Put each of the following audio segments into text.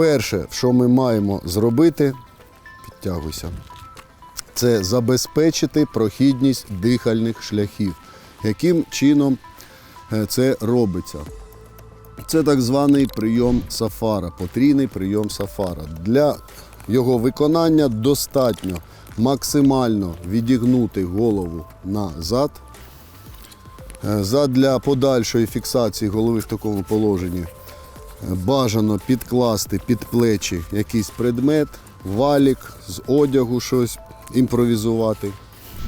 Перше, що ми маємо зробити, підтягуйся, це забезпечити прохідність дихальних шляхів. Яким чином е, це робиться? Це так званий прийом сафара, потрійний прийом сафара. Для його виконання достатньо максимально відігнути голову назад. Е, Задля подальшої фіксації голови в такому положенні бажано підкласти під плечі якийсь предмет, валік з одягу щось імпровізувати.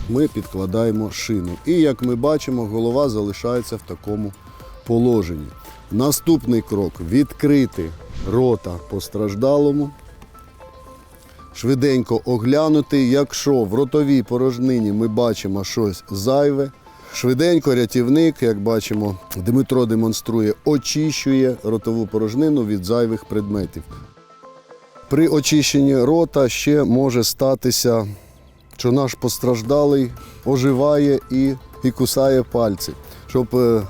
Ми підкладаємо шину. І як ми бачимо, голова залишається в такому положенні. Наступний крок відкрити рота постраждалому, швиденько оглянути. Якщо в ротовій порожнині ми бачимо щось зайве, швиденько рятівник, як бачимо, Дмитро демонструє, очищує ротову порожнину від зайвих предметів. При очищенні рота ще може статися, що наш постраждалий оживає і, і кусає пальці. Щоб, е,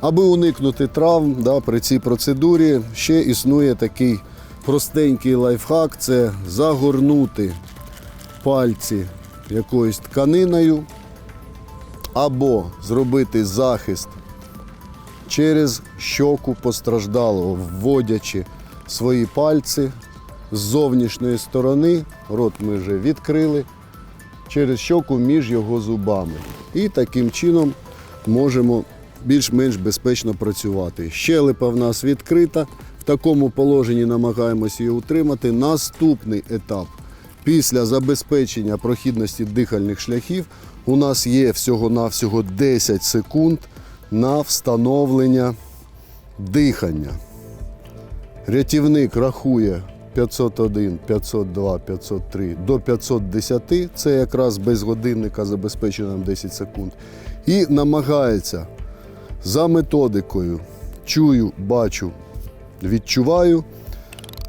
аби уникнути травм да, при цій процедурі, ще існує такий простенький лайфхак це загорнути пальці якоюсь тканиною або зробити захист через щоку постраждалого, вводячи свої пальці з зовнішньої сторони, рот ми вже відкрили, через щоку між його зубами. І таким чином можемо більш-менш безпечно працювати. Щелепа в нас відкрита, в такому положенні намагаємося її утримати. Наступний етап після забезпечення прохідності дихальних шляхів у нас є всього-навсього 10 секунд на встановлення дихання. Рятівник рахує 501, 502, 503 до 510. Це якраз без годинника забезпечує нам 10 секунд. І намагається за методикою чую, бачу, відчуваю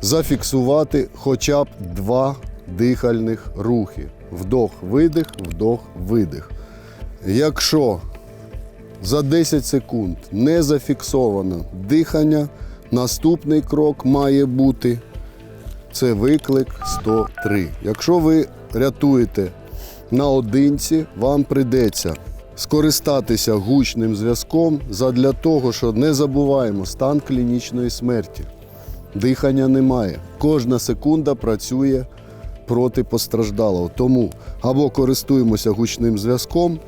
зафіксувати хоча б два дихальних рухи. Вдох-видих, вдох-видих. Якщо за 10 секунд не зафіксовано дихання, наступний крок має бути це виклик 103. Якщо ви рятуєте наодинці, вам прийдеться скористатися гучним зв'язком задля того, що не забуваємо стан клінічної смерті. Дихання немає. Кожна секунда працює проти постраждалого. Тому або користуємося гучним зв'язком,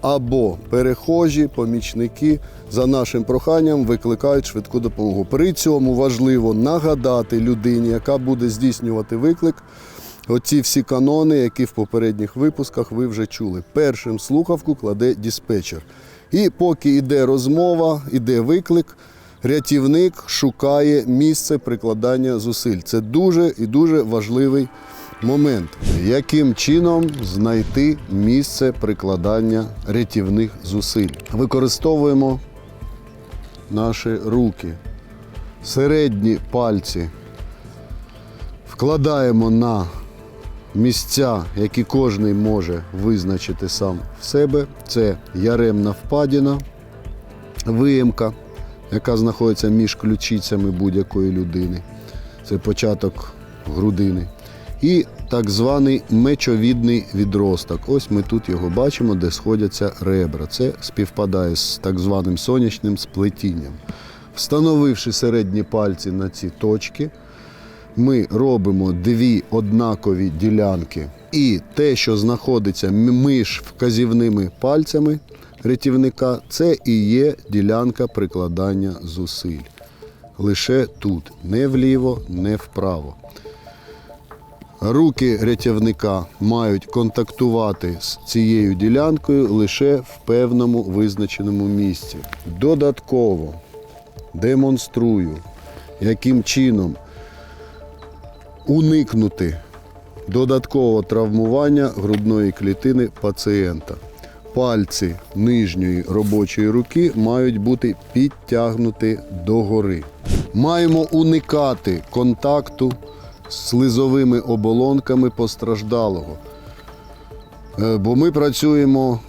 або перехожі, помічники за нашим проханням викликають швидку допомогу. При цьому важливо нагадати людині, яка буде здійснювати виклик, оці всі канони, які в попередніх випусках ви вже чули. Першим слухавку кладе диспетчер. І поки йде розмова, йде виклик, рятівник шукає місце прикладання зусиль. Це дуже і дуже важливий момент, яким чином знайти місце прикладання рятівних зусиль. Використовуємо наші руки, середні пальці вкладаємо на місця, які кожен може визначити сам в себе. Це яремна впадіна, виємка, яка знаходиться між ключицями будь-якої людини. Це початок грудини. І так званий мечовідний відросток. Ось ми тут його бачимо, де сходяться ребра. Це співпадає з так званим сонячним сплетінням. Встановивши середні пальці на ці точки, ми робимо дві однакові ділянки. І те, що знаходиться між вказівними пальцями рятівника, це і є ділянка прикладання зусиль. Лише тут, не вліво, не вправо. Руки рятівника мають контактувати з цією ділянкою лише в певному визначеному місці. Додатково демонструю, яким чином уникнути додаткового травмування грудної клітини пацієнта. Пальці нижньої робочої руки мають бути підтягнуті догори. Маємо уникати контакту з слизовими оболонками постраждалого. Е, Бо ми працюємо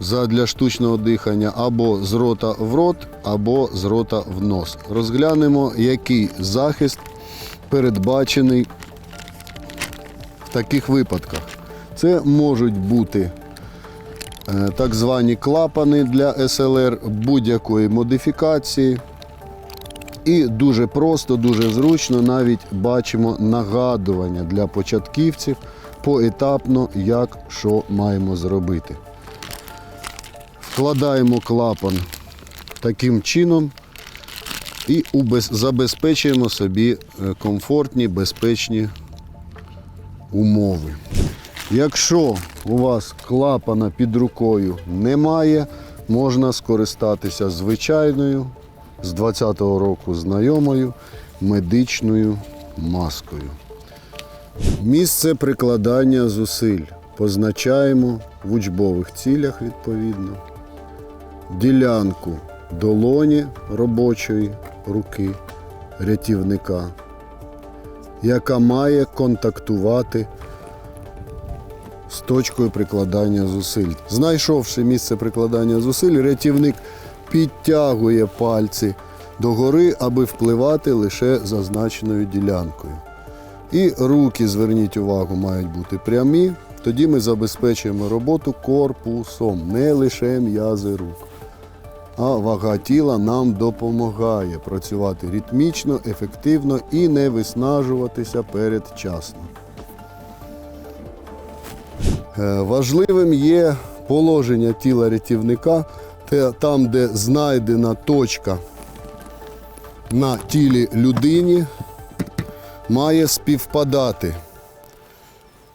задля штучного дихання або з рота в рот, або з рота в нос. Розглянемо, який захист передбачений в таких випадках. Це можуть бути так звані клапани для СЛР будь-якої модифікації. І дуже просто, дуже зручно навіть бачимо нагадування для початківців поетапно, як що маємо зробити. Вкладаємо клапан таким чином і забезпечуємо собі е, комфортні, безпечні умови. Якщо у вас клапана під рукою немає, можна скористатися звичайною з 20-го року знайомою медичною маскою. Місце прикладання зусиль позначаємо в учбових цілях відповідно. Ділянку долоні робочої руки рятівника, яка має контактувати з точкою прикладання зусиль. Знайшовши місце прикладання зусиль, рятівник підтягує пальці догори, аби впливати лише зазначеною ділянкою. І руки, зверніть увагу, мають бути прямі. Тоді ми забезпечуємо роботу корпусом, не лише м'язи рук. А вага тіла нам допомагає працювати ритмічно, ефективно і не виснажуватися передчасно. Е, Важливим є положення тіла рятівника, там, де знайдена точка на тілі людині, має співпадати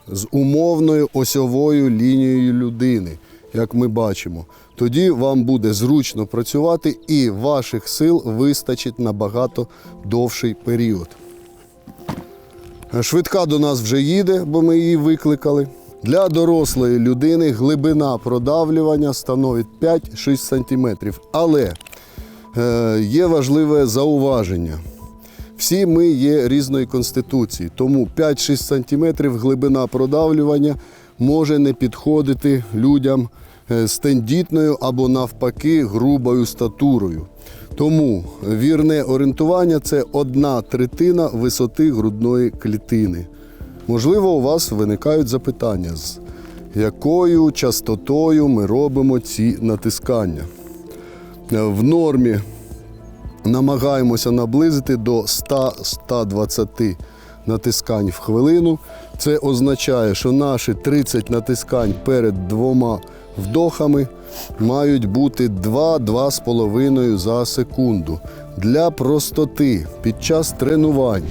з умовною осьовою лінією людини, як ми бачимо. Тоді вам буде зручно працювати і ваших сил вистачить на багато довший період. Швидка до нас вже їде, бо ми її викликали. Для дорослої людини глибина продавлювання становить 5-6 см. Але е, є важливе зауваження. Всі ми є різної конституції, тому 5-6 см глибина продавлювання може не підходити людям е, з тендітною або навпаки грубою статурою. Тому вірне орієнтування це одна третина висоти грудної клітини. Можливо, у вас виникають запитання, з якою частотою ми робимо ці натискання. Е, В нормі намагаємося наблизити до 100-120 натискань в хвилину. Це означає, що наші 30 натискань перед двома вдохами мають бути 2-2,5 за секунду. Для простоти під час тренувань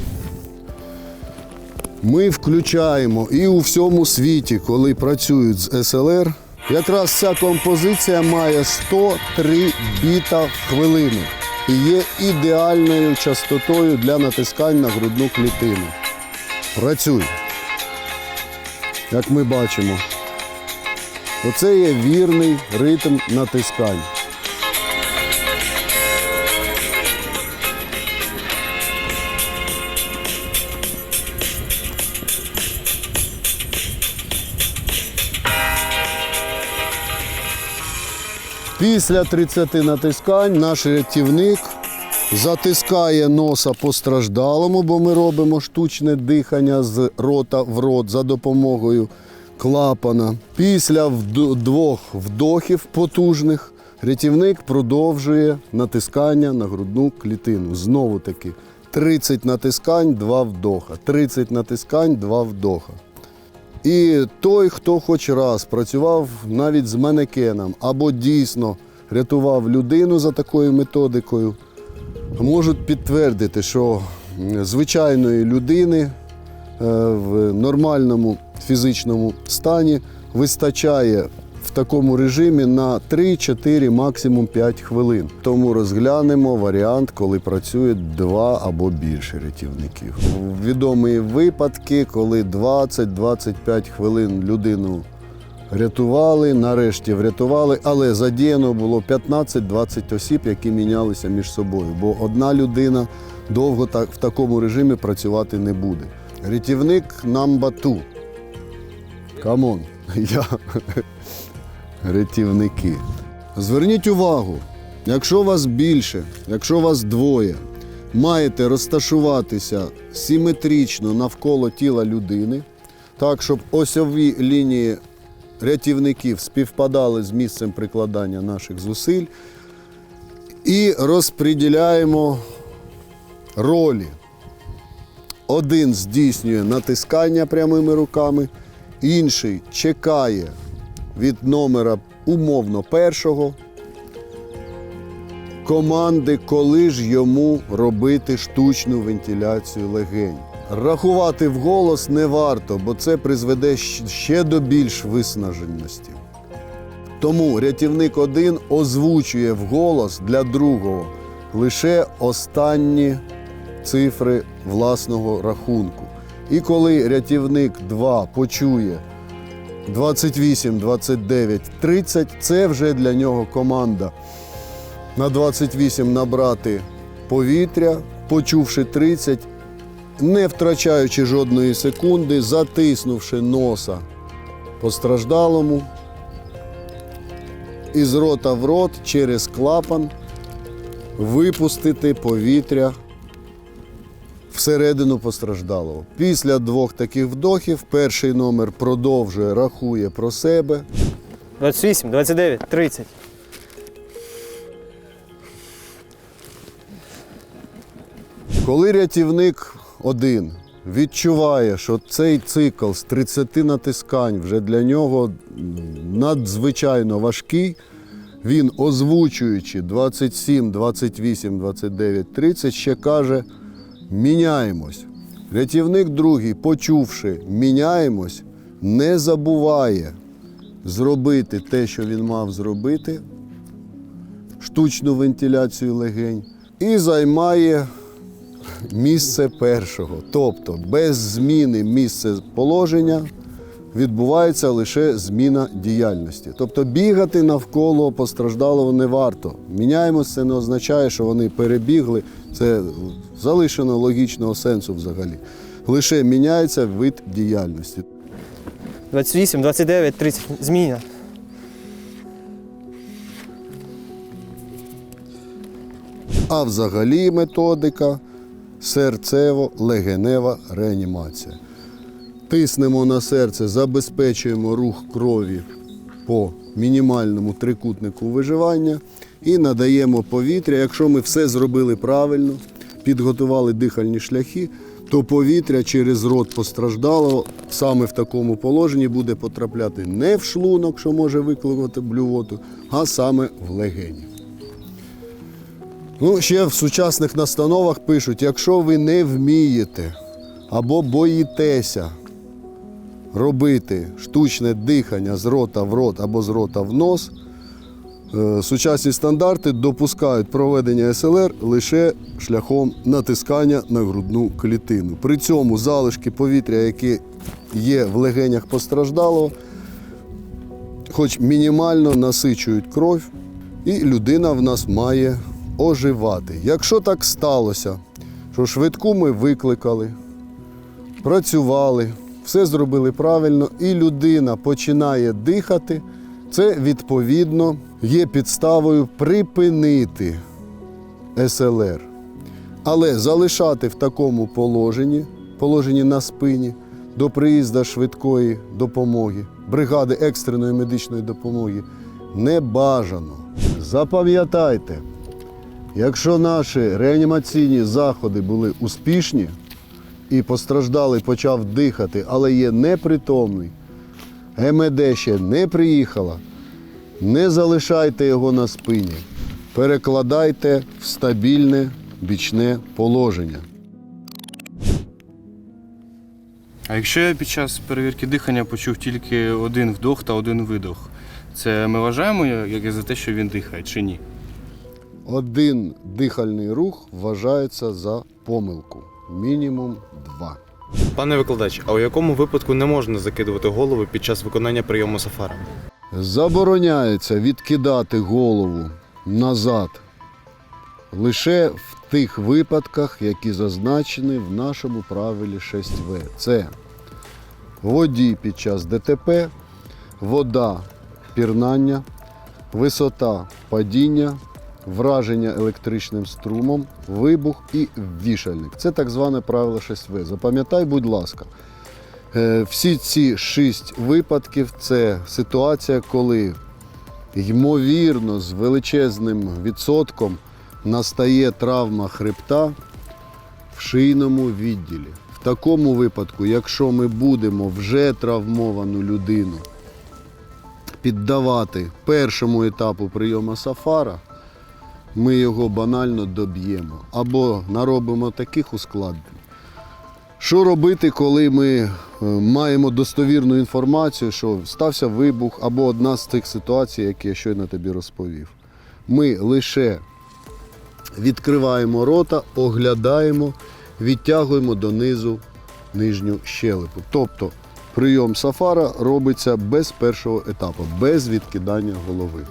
ми включаємо і у всьому світі, коли працюють з СЛР, якраз ця композиція має 103 біта в хвилину і є ідеальною частотою для натискань на грудну клітину. Працюй. Як ми бачимо, оце є вірний ритм натискань. Після 30 натискань наш рятівник затискає носа постраждалому, бо ми робимо штучне дихання з рота в рот за допомогою клапана. Після двох вдохів потужних рятівник продовжує натискання на грудну клітину. Знову таки 30 натискань, 2 вдоха. 30 натискань, 2 вдоха. І той, хто хоч раз працював навіть з манекеном або дійсно рятував людину за такою методикою, можуть підтвердити, що звичайної людини е, в нормальному фізичному стані вистачає такому режимі на 3-4, максимум 5 хвилин. Тому розглянемо варіант, коли працює два або більше рятівників. Відомі випадки, коли 20-25 хвилин людину рятували, нарешті врятували, але задіяно було 15-20 осіб, які мінялися між собою, бо одна людина довго в такому режимі працювати не буде. Рятівник two. Камон. Я рятівники. Зверніть увагу, якщо вас більше, якщо вас двоє, маєте розташуватися симетрично навколо тіла людини, так, щоб осьові лінії рятівників співпадали з місцем прикладання наших зусиль. І розподіляємо ролі. Один здійснює натискання прямими руками, інший чекає від номера умовно першого команди, коли ж йому робити штучну вентиляцію легень. Рахувати вголос не варто, бо це призведе ще до більш виснаженості. Тому рятівник один озвучує вголос для другого лише останні цифри власного рахунку. І коли рятівник 2 почує 28, 29, 30, це вже для нього команда. На 28 набрати повітря, почувши 30, не втрачаючи жодної секунди, затиснувши носа постраждалому, із рота в рот через клапан випустити повітря всередину постраждалого. Після двох таких вдохів перший номер продовжує, рахує про себе. 28, 29, 30. Коли рятівник один відчуває, що цей цикл з 30 натискань вже для нього надзвичайно важкий, він, озвучуючи 27, 28, 29, 30, ще каже: міняємось. Рятівник другий, почувши міняємось, не забуває зробити те, що він мав зробити, штучну вентиляцію легень, і займає місце першого. Тобто без зміни місця положення відбувається лише зміна діяльності. Тобто бігати навколо постраждалого не варто. Міняємось, це не означає, що вони перебігли. Це залишено логічного сенсу взагалі. Лише міняється вид діяльності. 28, 29, 30. Зміна. А взагалі методика серцево-легенева реанімація. Тиснемо на серце, забезпечуємо рух крові по мінімальному трикутнику виживання і надаємо повітря. Якщо ми все зробили правильно, підготували дихальні шляхи, то повітря через рот постраждалого саме в такому положенні буде потрапляти не в шлунок, що може викликати блювоту, а саме в легені. Ну, ще в сучасних настановах пишуть, якщо ви не вмієте або боїтеся робити штучне дихання з рота в рот або з рота в нос, сучасні стандарти допускають проведення СЛР лише шляхом натискання на грудну клітину. При цьому залишки повітря, які є в легенях постраждалого, хоч мінімально насичують кров, і людина в нас має оживати. Якщо так сталося, що швидку ми викликали, працювали, все зробили правильно, і людина починає дихати, це відповідно є підставою припинити СЛР. Але залишати в такому положенні, положенні на спині, до приїзду швидкої допомоги, бригади екстреної медичної допомоги не бажано. Запам'ятайте, якщо наші реанімаційні заходи були успішні і постраждалий почав дихати, але є непритомний, МЕД ще не приїхала, не залишайте його на спині, перекладайте в стабільне бічне положення. А якщо я під час перевірки дихання почув тільки один вдох та один видох, це ми вважаємо як за те, що він дихає, чи ні? Один дихальний рух вважається за помилку. Мінімум два. Пане викладач, а у якому випадку не можна закидувати голову під час виконання прийому сафара? Забороняється відкидати голову назад лише в тих випадках, які зазначені в нашому правилі 6В. Це водій під час ДТП, вода пірнання, висота падіння, враження електричним струмом, вибух і вішальник. Це так зване правило 6В. Запам'ятай, будь ласка. Е, Всі ці шість випадків це ситуація, коли ймовірно з величезним відсотком настає травма хребта в шийному відділі. В такому випадку, якщо ми будемо вже травмовану людину піддавати першому етапу прийому сафара, ми його банально доб'ємо або наробимо таких ускладнень. Що робити, коли ми е, маємо достовірну інформацію, що стався вибух або одна з тих ситуацій, які я щойно тобі розповів? Ми лише відкриваємо рота, оглядаємо, відтягуємо донизу нижню щелепу. Тобто прийом сафара робиться без першого етапу, без відкидання голови.